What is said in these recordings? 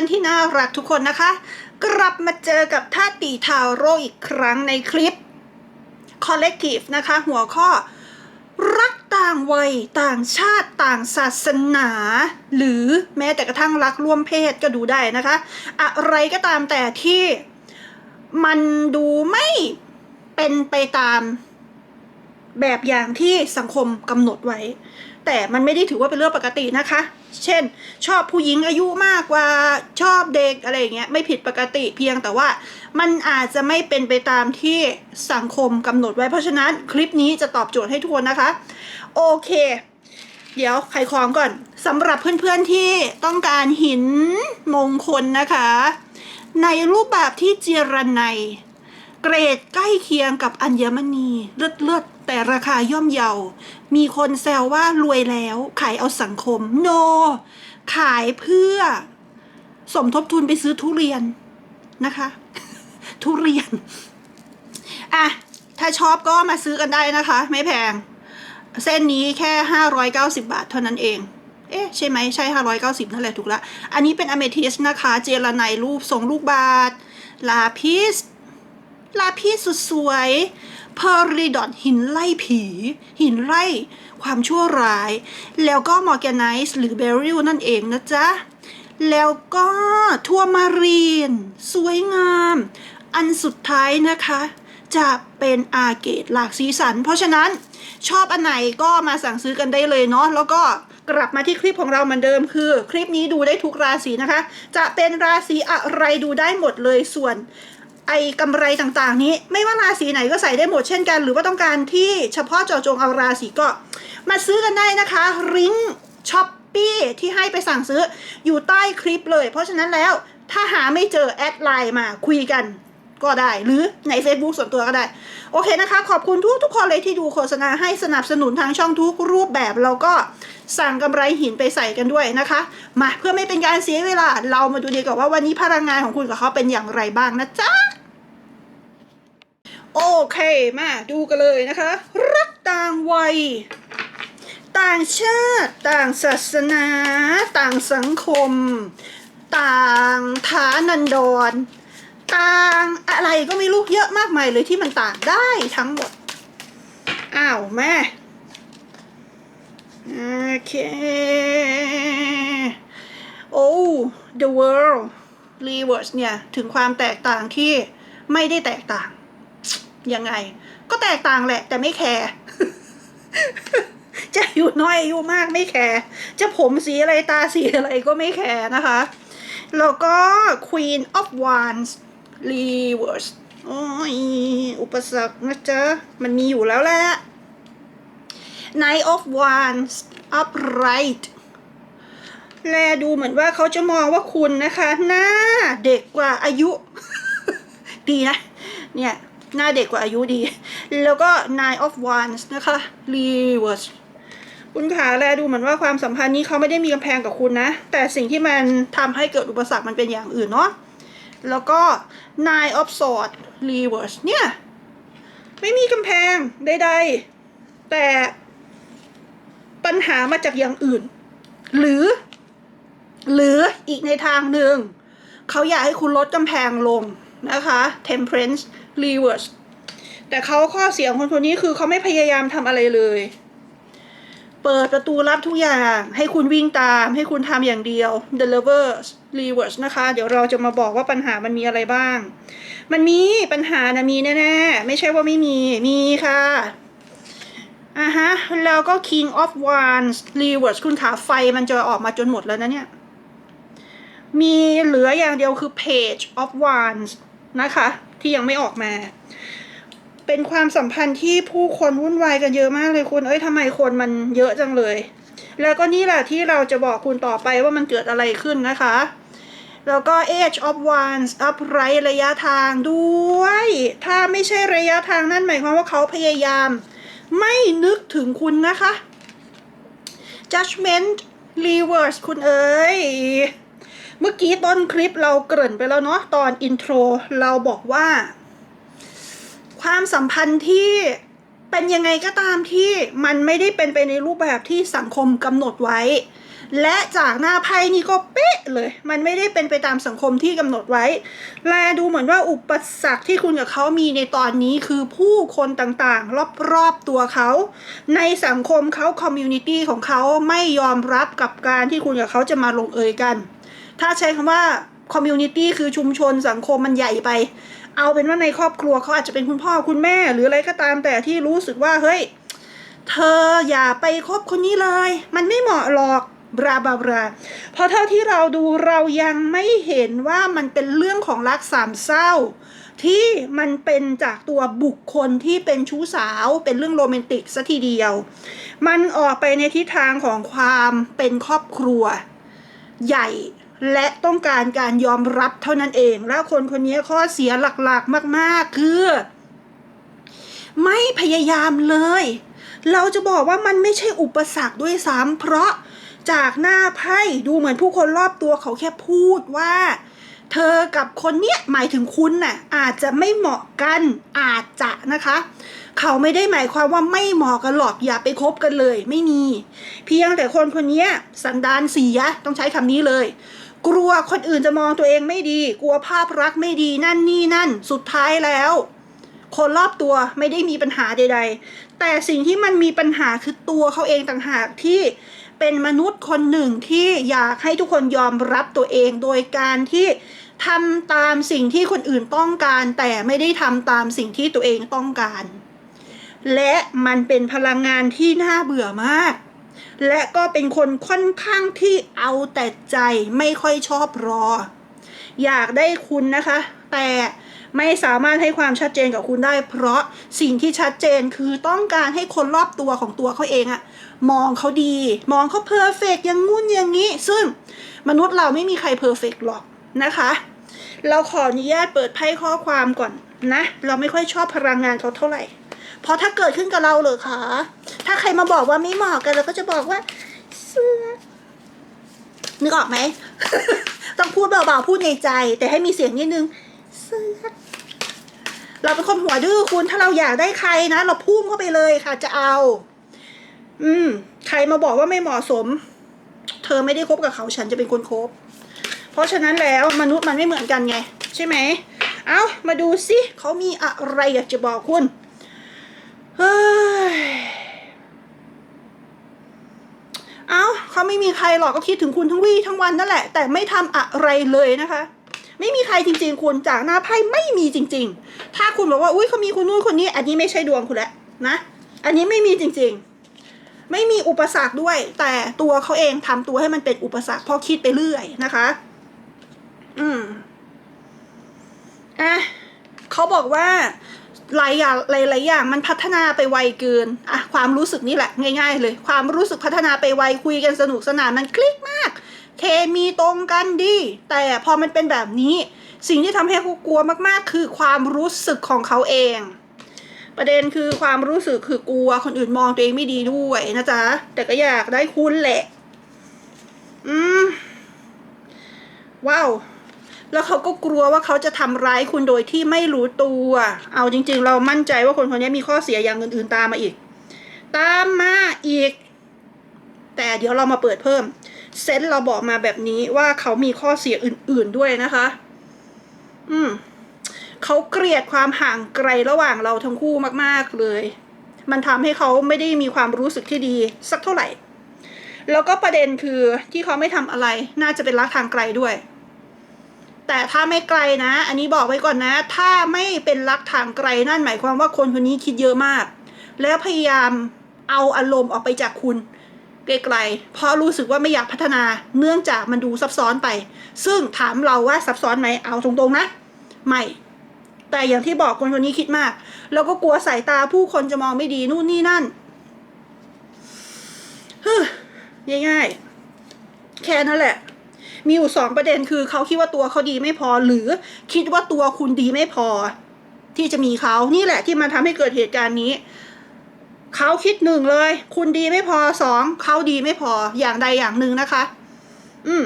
ื่อนๆที่น่ารักทุกคนนะคะ กลับมาเจอกับท่าตีทาโรอีกครั้งในคลิป Collective นะคะ หัวข้อ รักต่างวัย ต่างชาติต่างศาสนา หรือแม้แต่กระทั่งรักร่วมเพศก็ดูได้นะคะ อะไรก็ตามแต่ที่มันดูไม่เป็นไปตามแบบอย่างที่สังคมกำหนดไว้ แต่มันไม่ได้ถือว่าเป็นเรื่องปกตินะคะ เช่น ชอบผู้หญิงอายุมากกว่าชอบเด็กอะไรอย่างเงี้ยไม่ผิดปกติเพียงแต่ว่ามันอาจจะไม่เป็นไปตามที่สังคมกำหนดไว้เพราะฉะนั้นคลิปนี้จะตอบโจทย์ให้ทุกคนนะคะ โอเค เดี๋ยวไขของก่อนสำหรับเพื่อนๆที่ต้องการหินมงคลนะคะ ในรูปแบบที่เจรไน เกรดใกล้เคียงกับอัญมณีเลือดๆแต่ราคาย่อมเยา มีคนแซวว่ารวยแล้ว ขายเอาสังคม โน ขายเพื่อ สมทบทุนไปซื้อทุเรียนนะคะ ทุเรียน อะ ถ้าชอบก็มาซื้อกันได้นะคะ ไม่แพง เส้นนี้แค่ 590 บาทเท่านั้นเอง เอ๊ะ ใช่ไหมใช่ 590 นั่นแหละถูกละ อันนี้เป็นอเมทิสนะคะ เจลาไนรูปทรงลูกบาท ลาพิส ลาพิสสุดสวยเพอริดอนหินไล่ผี หินไล่ความชั่วร้าย แล้วก็มอร์แกนไนซ์หรือเบริลนั่นเองนะจ๊ะ แล้วก็ทัวมารีน สวยงาม อันสุดท้ายนะคะ จะเป็นอาเกตหลากสีสัน เพราะฉะนั้นชอบอันไหนก็มาสั่งซื้อกันได้เลยเนาะแล้วก็กลับมาที่คลิปของเราเหมือนเดิมคือ คลิปนี้ดูได้ทุกราศีนะคะ จะเป็นราศีอะไรดูได้หมดเลยส่วน ไอ้กำไรต่างๆ นี้ ไม่ว่าราศีไหนก็ใส่ได้หมดเช่นกัน หรือว่าต้องการที่เฉพาะเจาะจงเอาราศีก็ มาซื้อกันได้นะคะริงช้อปปี้ที่ให้ไปสั่งซื้ออยู่ใต้คลิปเลย เพราะฉะนั้นแล้วถ้าหาไม่เจอแอดไลน์มาคุยกันก็ได้ หรือใน Facebook ส่วนตัวก็ได้ โอเคนะคะ ขอบคุณทุกทุกคนเลยที่ดูโฆษณาให้สนับสนุนทางช่องทุกรูปแบบ แล้วก็สั่งกำไรหินไปใส่กันด้วยนะคะ มาเพื่อไม่เป็นการเสียเวลา เรามาดูดีกว่าว่าวันนี้พลังงานของคุณกับเขาเป็นอย่างไรบ้างนะจ๊ะ โอเคมาดูกันเลยนะคะ รักต่างวัย ต่างชาติ ต่างศาสนา ต่างสังคม ต่างฐานันดร ต่างอะไรก็ไม่รู้เยอะมากมายเลยที่มันต่างได้ทั้งหมด อ้าวแม่โอเค โอ้ the world reverse เนี่ย ถึงความแตกต่างที่ไม่ได้แตกต่าง ยังไง ก็แตกต่างแหละ แต่ไม่แคร์จะอายู่น้อยอายุมากไม่แคร์จะผมสีอะไรตาสีอะไรก็ไม่แคร์นะคะ แล้วก็ Queen of Wands Reverse โอ้ยอุปสรรคนะจ๊ะ มันมีอยู่แล้วแหละ Knight of Wands upright แลดูเหมือนว่าเขาจะมองว่าคุณนะคะ หน้าเด็กกว่าอายุ ดีนะ เนี่ย หน้าเด็กกว่าอายุดี แล้วก็ Nine of Wands นะคะ Reverse คุณขาแลดูเหมือนว่าความสัมพันธ์นี้เขาไม่ได้มีกำแพงกับคุณนะ แต่สิ่งที่มันทำให้เกิดอุปสรรคมันเป็นอย่างอื่นเนาะแล้วก็ Nine of Swords Reverse เนี่ย ไม่มีกำแพงใดๆ แต่ปัญหามาจากอย่างอื่น หรือ หรืออีกในทางหนึ่ง เขาอยากให้คุณลดกำแพงลง นะคะ temperance reverse แต่เขาข้อเสียของคนคนนี้คือเขาไม่พยายามทำอะไรเลย เปิดประตูรับทุกอย่าง ให้คุณวิ่งตาม ให้คุณทำอย่างเดียว deliver reverse นะคะ เดี๋ยวเราจะมาบอกว่าปัญหามันมีอะไรบ้าง มันมีปัญหานะมีแน่ๆ ไม่ใช่ว่าไม่มี มีค่ะอะฮะ แล้วก็ king of wands reverse คุณขาไฟมันจะออกมาจนหมดแล้วนะเนี่ยมีเหลืออย่างเดียวคือ page of wands นะคะ ที่ยังไม่ออกมา เป็นความสัมพันธ์ที่ผู้คนวุ่นวายกันเยอะมากเลยคุณเอ้ยทำไมคนมันเยอะจังเลย แล้วก็นี่แหละที่เราจะบอกคุณต่อไปว่ามันเกิดอะไรขึ้นนะคะ แล้วก็ age of wands upright ระยะทางด้วย ถ้าไม่ใช่ระยะทางนั่นหมายความว่าเขาพยายาม ไม่นึกถึงคุณนะคะ judgment reverse คุณเอ๋ย เมื่อกี้ต้นคลิปเราเกริ่นไปแล้วเนาะตอนอินโทรเราบอกว่า ความสัมพันธ์ที่เป็นยังไงก็ตามที่มันไม่ได้เป็นไปในรูปแบบที่สังคมกำหนดไว้ และจากหน้าไพ่นี่ก็เป๊ะเลย มันไม่ได้เป็นไปตามสังคมที่กำหนดไว้ แลดูเหมือนว่าอุปสรรคที่คุณกับเขามีในตอนนี้คือผู้คนต่างๆ รอบๆตัวเขา ในสังคมเขาคอมมูนิตี้ของเขาไม่ยอมรับกับการที่คุณกับเขาจะมาลงเอยกัน ถ้าใช้คำว่าคอมมูนิตี้คือชุมชนสังคมมันใหญ่ไป เอาเป็นว่าในครอบครัวเขาอาจจะเป็นคุณพ่อคุณแม่หรืออะไรก็ตามแต่ที่รู้สึกว่าเฮ้ย เธออย่าไปคบคนนี้เลย มันไม่เหมาะหรอกบราบราบราเพราะเท่าที่เราดูเรายังไม่เห็นว่ามันเป็นเรื่องของรักสามเศร้า ที่มันเป็นจากตัวบุคคลที่เป็นชู้สาวเป็นเรื่องโรแมนติกซะทีเดียว มันออกไปในทิศทางของความเป็นครอบครัว ใหญ่ และต้องการการยอมรับเท่านั้นเอง แล้วคนคนนี้ข้อเสียหลักๆมากๆ คือ ไม่พยายามเลย เราจะบอกว่ามันไม่ใช่อุปสรรคด้วยซ้ำเพราะจากหน้าไพ่ดูเหมือนผู้คนรอบตัวเขาแค่พูดว่า เธอกับคนเนี้ยหมายถึงคุณน่ะอาจจะไม่เหมาะกันอาจจะนะคะ เขาไม่ได้หมายความว่าไม่เหมาะกันหรอกอย่าไปคบกันเลย ไม่มี เพียงแต่คนคนนี้สันดานเสียต้องใช้คำนี้เลย กลัวคนอื่นจะมองตัวเองไม่ดี กลัวภาพลักไม่ดีนั่นนี่นั่น สุดท้ายแล้ว คนรอบตัวไม่ได้มีปัญหาใด ๆ แต่สิ่งที่มันมีปัญหาคือตัวเขาเองต่างหากที่เป็นมนุษย์คนหนึ่งที่อยากให้ทุกคนยอมรับตัวเองโดยการที่ทำตามสิ่งที่คนอื่นต้องการ แต่ไม่ได้ทำตามสิ่งที่ตัวเองต้องการ และมันเป็นพลังงานที่น่าเบื่อมาก และก็เป็นคนค่อนข้างที่เอาแต่ใจไม่ค่อยชอบรอ อยากได้คุณนะคะ แต่ไม่สามารถให้ความชัดเจนกับคุณได้ เพราะสิ่งที่ชัดเจนคือต้องการให้คนรอบตัวของตัวเขาเองอะมองเขาดี มองเขาเพอร์เฟกย่างงุ่นอย่างนี้ ซึ่งมนุษย์เราไม่มีใครเพอร์เฟกหรอกนะคะ เราขออนุญาตเปิดไพ่ข้อความก่อนนะ เราไม่ค่อยชอบพลังงานเขาเท่าไหร่ เพราะถ้าเกิดขึ้นกับเราเหรอคะถ้าใครมาบอกว่าไม่เหมาะกันเราก็จะบอกว่าเสื้อนึกออกไหม ต้องพูดเบาๆพูดในใจ แต่ให้มีเสียงนิดนึงเสื้อเราเป็นคนหัวดื้อคุณถ้าเราอยากได้ใครนะ เราพุ่งเข้าไปเลยค่ะจะเอา อืม ใครมาบอกว่าไม่เหมาะสม เธอไม่ได้คบกับเขาฉันจะเป็นคนคบ เพราะฉะนั้นแล้วมนุษย์มันไม่เหมือนกันไง ใช่ไหม เอามาดูสิเขามีอะไรอยากจะบอกคุณ เฮ้ยเอาเขาไม่มีใครหรอกก็คิดถึงคุณทั้งวี่ทั้งวันนั่นแหละ แต่ไม่ทำอะไรเลยนะคะ ไม่มีใครจริง ๆ คุณจากหน้าไพ่ไม่มีจริง ๆ ถ้าคุณบอกว่าอุ้ยเขามีคนนู้นคนนี้ อันนี้ไม่ใช่ดวงคุณแล้วนะ อันนี้ไม่มีจริง ๆ ไม่มีอุปสรรคด้วย แต่ตัวเขาเองทำตัวให้มันเป็นอุปสรรคพราะคิดไปเรื่อยนะคะ อืมอะเขาบอกว่า หลายอย่างหลายๆอย่างมันพัฒนาไปไวเกินอะความรู้สึกนี่แหละง่าย ๆ เลย ความรู้สึกพัฒนาไปไวคุยกันสนุกสนานมันคลิกมาก เคมีตรงกันดี แต่พอมันเป็นแบบนี้ สิ่งที่ทำให้เขากลัวมากๆ คือความรู้สึกของเขาเอง ประเด็นคือความรู้สึกคือกลัวคนอื่นมองตัวเองไม่ดีด้วยนะจ๊ะแต่ก็อยากได้คุณแหละ อืมว้าว แล้วเขาก็กลัวว่าเขาจะทำร้ายคุณโดยที่ไม่รู้ตัว เอาจริง ๆ เรามั่นใจว่าคนคนนี้มีข้อเสียอย่างอื่นๆตามมาอีก ตามมาอีก แต่เดี๋ยวเรามาเปิดเพิ่ม เซนเราบอกมาแบบนี้ว่าเขามีข้อเสียอื่น ๆด้วยนะคะ อืมเขาเกลียดความห่างไกลระหว่างเราทั้งคู่มากๆเลย มันทำให้เขาไม่ได้มีความรู้สึกที่ดีสักเท่าไหร่ แล้วก็ประเด็นคือที่เขาไม่ทำอะไร น่าจะเป็นรักทางไกลด้วย แต่ถ้าไม่ไกลนะ อันนี้บอกไว้ก่อนนะ ถ้าไม่เป็นรักทางไกลนั่นหมายความว่าคนคนนี้คิดเยอะมาก แล้วพยายามเอาอารมณ์ออกไปจากคุณไกลๆเพราะรู้สึกว่าไม่อยากพัฒนาเนื่องจากมันดูซับซ้อนไป ซึ่งถามเราว่าซับซ้อนไหมเอาตรงๆนะ ไม่ แต่อย่างที่บอกคนคนนี้คิดมาก แล้วก็กลัวสายตาผู้คนจะมองไม่ดีนู่นนี่นั่นฮึง่ายๆแค่นั้นแหละ มีอยู่สองประเด็นคือเขาคิดว่าตัวเขาดีไม่พอ หรือคิดว่าตัวคุณดีไม่พอ ที่จะมีเขานี่แหละที่มันทำให้เกิดเหตุการณ์นี้เขาคิดหนึ่งเลย คุณดีไม่พอสองเขาดีไม่พออย่างใดอย่างหนึ่งนะคะ อืม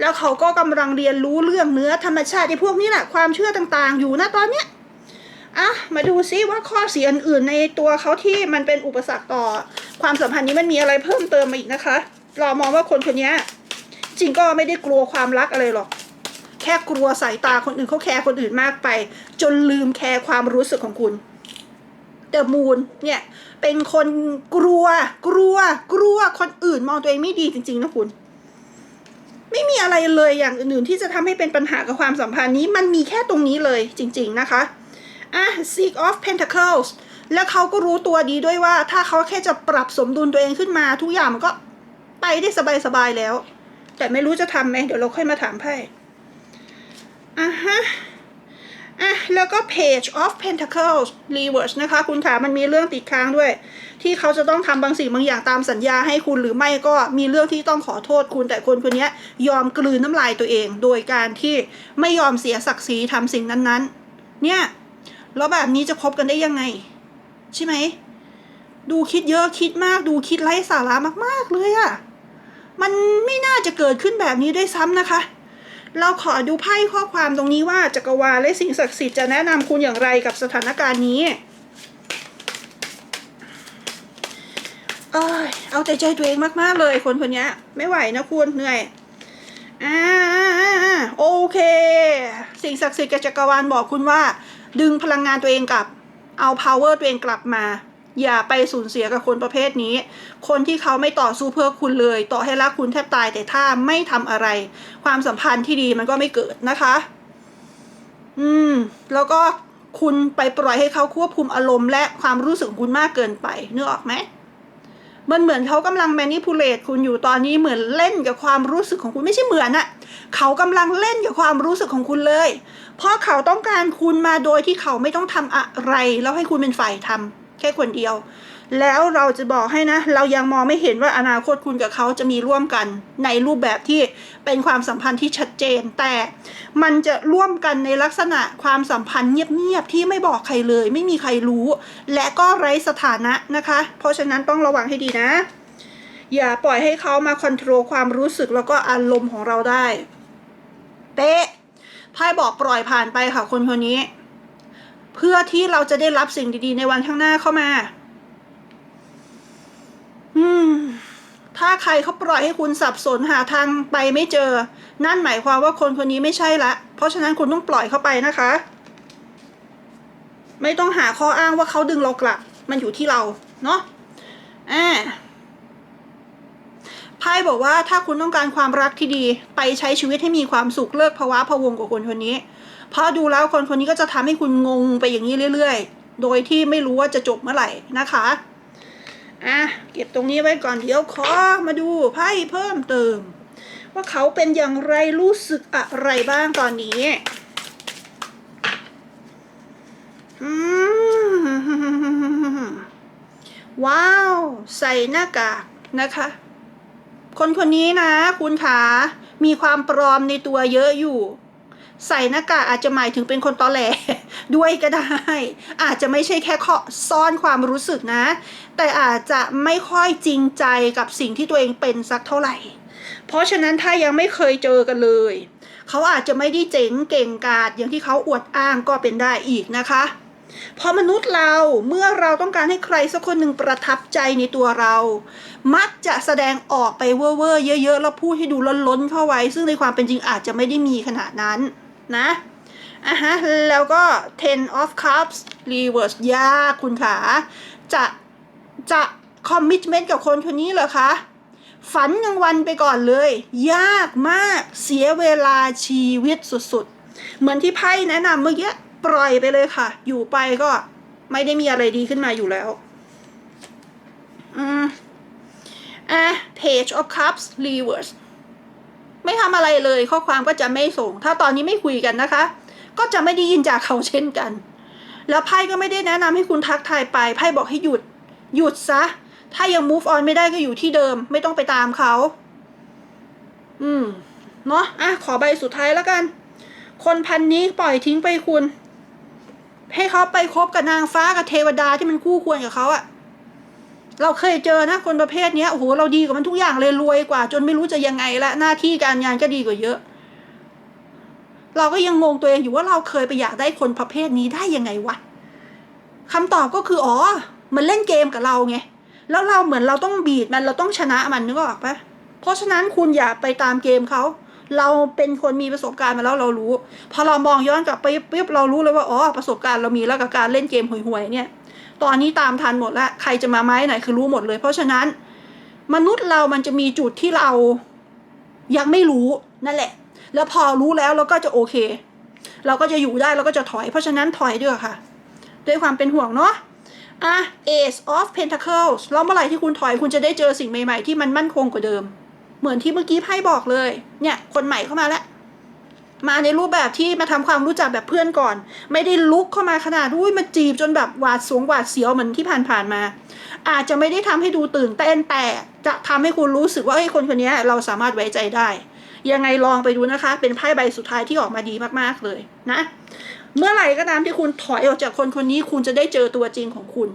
แล้วเขาก็กำลังเรียนรู้เรื่องเนื้อธรรมชาติในพวกนี้แหละความเชื่อต่างๆ อยู่นะตอนเนี้ยอะมาดูซิว่าข้อเสียอื่นๆในตัวเขาที่มันเป็นอุปสรรคต่อ ความสัมพันธ์นี้มันมีอะไรเพิ่มเติมมาอีกนะคะ เรามองว่าคนคนนี้ จริงก็ไม่ได้กลัวความรักอะไรหรอก แค่กลัวสายตาคนอื่นเขาแคร์คนอื่นมากไป จนลืมแคร์ความรู้สึกของคุณเดอะมูนเนี่ยเป็นคนกลัว กลัว กลัวคนอื่นมองตัวเองไม่ดีจริง ๆ นะคุณ ไม่มีอะไรเลยอย่างอื่นๆที่จะทำให้เป็นปัญหากับความสัมพันธ์นี้ มันมีแค่ตรงนี้เลยจริง ๆ นะคะอะ Six of Pentacles แล้วเขาก็รู้ตัวดีด้วยว่า ถ้าเขาแค่จะปรับสมดุลตัวเองขึ้นมา ทุกอย่างมันก็ไปได้สบาย ๆ แล้ว แต่ไม่รู้จะทำไหมเดี๋ยวเราค่อยมาถามไพ่อะฮะอะแล้วก็ Page of Pentacles Reverse นะคะ คุณขามันมีเรื่องติดค้างด้วย ที่เขาจะต้องทำบางสิ่งบางอย่างตามสัญญาให้คุณหรือไม่ก็มีเรื่องที่ต้องขอโทษคุณแต่คนคนนี้ยอมกลืนน้ำลายตัวเอง โดยการที่ไม่ยอมเสียศักดิ์ศรีทำสิ่งนั้นๆ เนี่ยแล้วแบบนี้จะคบกันได้ยังไง ใช่ไหม ดูคิดเยอะคิดมากดูคิดไร้สาระมาก ๆ เลยอะ มันไม่น่าจะเกิดขึ้นแบบนี้ด้วยซ้ำนะคะ เราขอดูไพ่ข้อความตรงนี้ว่าจักรวาลและสิ่งศักดิ์สิทธิ์จะแนะนำคุณอย่างไรกับสถานการณ์นี้ เอยเอาใจใจตัวเองมากๆเลยคนคนนี้ไม่ไหวนะคุณเหนื่อยอ่าโอเค สิ่งศักดิ์สิทธิ์กับจักรวาลบอกคุณว่า ดึงพลังงานตัวเองกลับ เอา power ตัวเองกลับมา อย่าไปสูญเสียกับคนประเภทนี้ คนที่เขาไม่ต่อสู้เพื่อคุณเลย ต่อให้รักคุณแทบตายแต่ถ้าไม่ทำอะไร ความสัมพันธ์ที่ดีมันก็ไม่เกิดนะคะ อืม แล้วก็คุณไปปล่อยให้เขาควบคุมอารมณ์และความรู้สึกของคุณมากเกินไปนึกออกไหมมันเหมือนเขากำลัง manipulate คุณอยู่ตอนนี้เหมือนเล่นกับความรู้สึกของคุณไม่ใช่เหมือนอะเขากำลังเล่นกับความรู้สึกของคุณเลย เพราะเขาต้องการคุณมาโดยที่เขาไม่ต้องทำอะไร แล้วให้คุณเป็นฝ่ายทำ แค่คนเดียว แล้วเราจะบอกให้นะ เรายังมองไม่เห็นว่าอนาคตคุณกับเขาจะมีร่วมกัน ในรูปแบบที่เป็นความสัมพันธ์ที่ชัดเจน แต่มันจะร่วมกันในลักษณะความสัมพันธ์เงียบๆที่ไม่บอกใครเลย ไม่มีใครรู้ และก็ไร้สถานะนะคะ เพราะฉะนั้นต้องระวังให้ดีนะ อย่าปล่อยให้เขามาคอนโทรลความรู้สึกแล้วก็อารมณ์ของเราได้ เป๊ะไพ่บอกปล่อยผ่านไปค่ะคนคนนี้ เพื่อที่เราจะได้รับสิ่งดีๆ ในวันข้างหน้าเข้ามา อืม ถ้าใครเขาปล่อยให้คุณสับสนหาทางไปไม่เจอ นั่นหมายความว่าคนคนนี้ไม่ใช่ละ เพราะฉะนั้นคุณต้องปล่อยเขาไปนะคะ ไม่ต้องหาข้ออ้างว่าเขาดึงเรากลับ มันอยู่ที่เรา เนาะอ่าไพ่บอกว่าถ้าคุณต้องการความรักที่ดี ไปใช้ชีวิตให้มีความสุขเลิกภาวะพะวงกับคนคนนี้ เพราะดูแล้วคนคนนี้ก็จะทำให้คุณงงไปอย่างนี้เรื่อย ๆ โดยที่ไม่รู้ว่าจะจบเมื่อไหร่นะคะอะเก็บตรงนี้ไว้ก่อนเดี๋ยวขอมาดูไพ่เพิ่มเติม ว่าเขาเป็นอย่างไรรู้สึกอะไรบ้างตอนนี้อืมว้าว ใส่หน้ากากนะคะ คนคนนี้นะ คุณขามีความปลอมในตัวเยอะอยู่ ใส่หน้ากากอาจจะหมายถึงเป็นคนตอแหลด้วยก็ได้ อาจจะไม่ใช่แค่ข้อซ่อนความรู้สึกนะ แต่อาจจะไม่ค่อยจริงใจกับสิ่งที่ตัวเองเป็นสักเท่าไหร่ เพราะฉะนั้นถ้ายังไม่เคยเจอกันเลย เขาอาจจะไม่ได้เจ๋งเก่งกาจอย่างที่เขาอวดอ้างก็เป็นได้อีกนะคะเพราะมนุษย์เราเมื่อเราต้องการให้ใครสักคนหนึ่งประทับใจในตัวเรา มักจะแสดงออกไปเว่อร์เยอะๆแล้วพูดให้ดูล้นๆเข้าไว้ ซึ่งในความเป็นจริงอาจจะไม่ได้มีขนาดนั้น นะอะฮะแล้วก็ ten of cups reverse ยากคุณขาจะจะคอมมิชเมนต์กับคนคนนี้เหรอคะ ฝันกลางวันไปก่อนเลย ยากมากเสียเวลาชีวิตสุดๆ เหมือนที่ไพ่แนะนำเมื่อกี้ปล่อยไปเลยค่ะ อยู่ไปก็ไม่ได้มีอะไรดีขึ้นมาอยู่แล้ว อืมอะ page of cups reverse ไม่ทำอะไรเลยข้อความก็จะไม่ส่ง ถ้าตอนนี้ไม่คุยกันนะคะ ก็จะไม่ได้ยินจากเขาเช่นกัน แล้วไพ่ก็ไม่ได้แนะนำให้คุณทักทายไปไพ่บอกให้หยุด หยุดซะ ถ้ายัง move on ไม่ได้ก็อยู่ที่เดิม ไม่ต้องไปตามเขา อืม เนาะอะขอใบสุดท้ายแล้วกัน คนพันนี้ปล่อยทิ้งไปคุณ ให้เขาไปคบกับนางฟ้ากับเทวดาที่มันคู่ควรกับเขาอะ เราเคยเจอนะคนประเภทเนี้ยโอ้โหเราดีกว่ามันทุกอย่างเลยรวยกว่า จนไม่รู้จะยังไงละหน้าที่การงานก็ดีกว่าเยอะ เราก็ยังงงตัวเองอยู่ว่าเราเคยไปอยากได้คนประเภทนี้ได้ยังไงวะคำตอบก็คืออ๋อมันเล่นเกมกับเราไงแล้วเราเหมือนเราต้องบีดมันเราต้องชนะมันนึกออกปะเพราะฉะนั้นคุณอย่าไปตามเกมเขาเราเป็นคนมีประสบการณ์มาแล้วเรารู้ พอเรามองย้อนกลับไปปุ๊บเรารู้เลยว่าอ๋อประสบการณ์เรามีแล้วกับการเล่นเกมห่วยๆเนี่ย ตอนนี้ตามทันหมดแล้วใครจะมาไม้ไหนคือรู้หมดเลย เพราะฉะนั้นมนุษย์เรามันจะมีจุดที่เรายังไม่รู้นั่นแหละ แล้วพอรู้แล้วเราก็จะโอเค เราก็จะอยู่ได้เราก็จะถอย เพราะฉะนั้นถอยด้วยค่ะ ด้วยความเป็นห่วงเนาะอะ Ace of Pentacles แล้วเมื่อไหร่ที่คุณถอยคุณจะได้เจอสิ่งใหม่ๆ ที่มันมั่นคงกว่าเดิม เหมือนที่เมื่อกี้ไพ่บอกเลย เนี่ย คนใหม่เข้ามาแล้ว มาในรูปแบบที่มาทำความรู้จักแบบเพื่อนก่อน ไม่ได้ลุกเข้ามาขนาดอุ้ยมาจีบจนแบบหวาดสวงหวาดเสียวเหมือนที่ผ่านๆมา อาจจะไม่ได้ทำให้ดูตื่นเต้นแต่จะทำให้คุณรู้สึกว่าเฮ้คนคนนี้เราสามารถไว้ใจได้ ยังไงลองไปดูนะคะ เป็นไพ่ใบสุดท้ายที่ออกมาดีมากๆเลยนะ เมื่อไหร่ก็ตามที่คุณถอยออกจากคนคนนี้คุณจะได้เจอตัวจริงของคุณ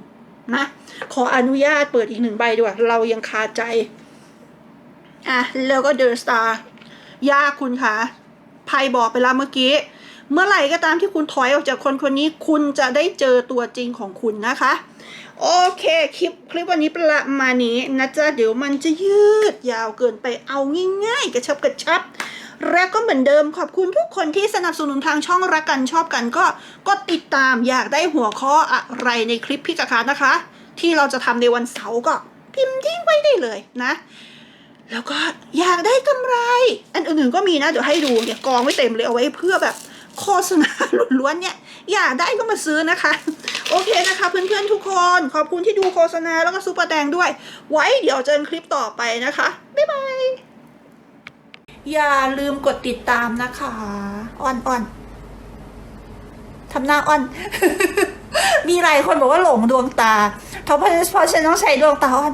นะขออนุญาตเปิดอีกหนึ่งใบด้วยเรายังคาใจอะแล้วก็เดอะสตาร์ยากคุณคะ ไพ่บอกไปแล้วเมื่อกี้ เมื่อไหร่ก็ตามที่คุณถอยออกจากคนคนนี้ คุณจะได้เจอตัวจริงของคุณนะคะ โอเคคลิปคลิปวันนี้ประมาณนี้นะจ๊ะเดี๋ยวมันจะยืดยาวเกินไปเอาง่ายๆ กระชับกระชับและก็เหมือนเดิมขอบคุณทุกคนที่สนับสนุนทางช่องรักกันชอบกันก็ก็ติดตามอยากได้หัวข้ออะไรในคลิปพี่กะคานะคะ ที่เราจะทำในวันเสาร์ก็พิมพ์ทิ้งไว้ได้เลยนะ แล้วก็อยากได้กำไร อันอื่นๆก็มีนะเดี๋ยวให้ดูเนี่ยกองไว้เต็มเลยเอาไว้เพื่อแบบโฆษณาล้วนๆเนี่ย อยากได้ก็มาซื้อนะคะ โอเคนะคะเพื่อนๆทุกคน ขอบคุณที่ดูโฆษณาแล้วก็ซุปเปอร์แดงด้วย ไว้เดี๋ยวเจอกันคลิปต่อไปนะคะ บ๊ายบาย อย่าลืมกดติดตามนะคะอ่อนอ่อนทำหน้าอ่อน มีหลายคนบอกว่าหลงดวงตาเพราะเพราะฉันต้องใช้ดวงตาอ่อน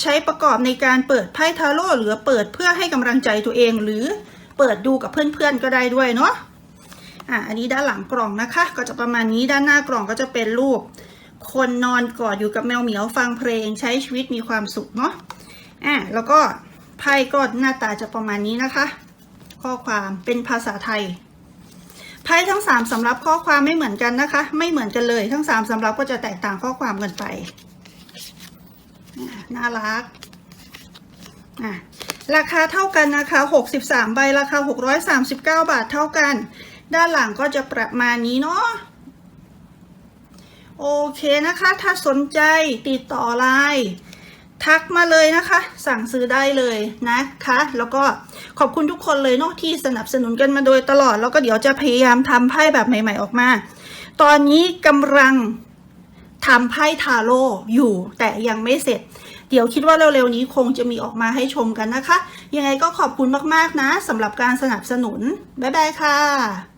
ใช้ประกอบในการเปิดไพ่ทาโร่หรือเปิดเพื่อให้กำลังใจตัวเองหรือเปิดดูกับเพื่อนๆก็ได้ด้วยเนาะอะอันนี้ด้านหลังกล่องนะคะ ก็จะประมาณนี้ด้านหน้ากล่องก็จะเป็นรูป คนนอนกอดอยู่กับแมวเหมียวฟังเพลงใช้ชีวิตมีความสุขเนาะอะแล้วก็ไพ่ก็หน้าตาจะประมาณนี้นะคะ ข้อความเป็นภาษาไทยไพ่ทั้งสามสำรับข้อความไม่เหมือนกันนะคะ ไม่เหมือนกันเลยทั้งสามสำรับก็จะแตกต่างข้อความกันไป น่ารักอะราคาเท่ากันนะคะ 63 ใบราคา 639 บาทเท่ากัน ด้านหลังก็จะประมาณนี้เนาะโอเคนะคะ ถ้าสนใจติดต่อไลน์ทักมาเลยนะคะ สั่งซื้อได้เลยนะคะ แล้วก็ขอบคุณทุกคนเลยเนาะที่สนับสนุนกันมาโดยตลอด แล้วก็เดี๋ยวจะพยายามทำไพ่แบบใหม่ ๆออกมา ตอนนี้กำลังทำไพ่ทาโร่อยู่แต่ยังไม่เสร็จ เดี๋ยวคิดว่าเร็วๆนี้คงจะมีออกมาให้ชมกันนะคะ ยังไงก็ขอบคุณมากๆนะสำหรับการสนับสนุน บ๊ายบายค่ะ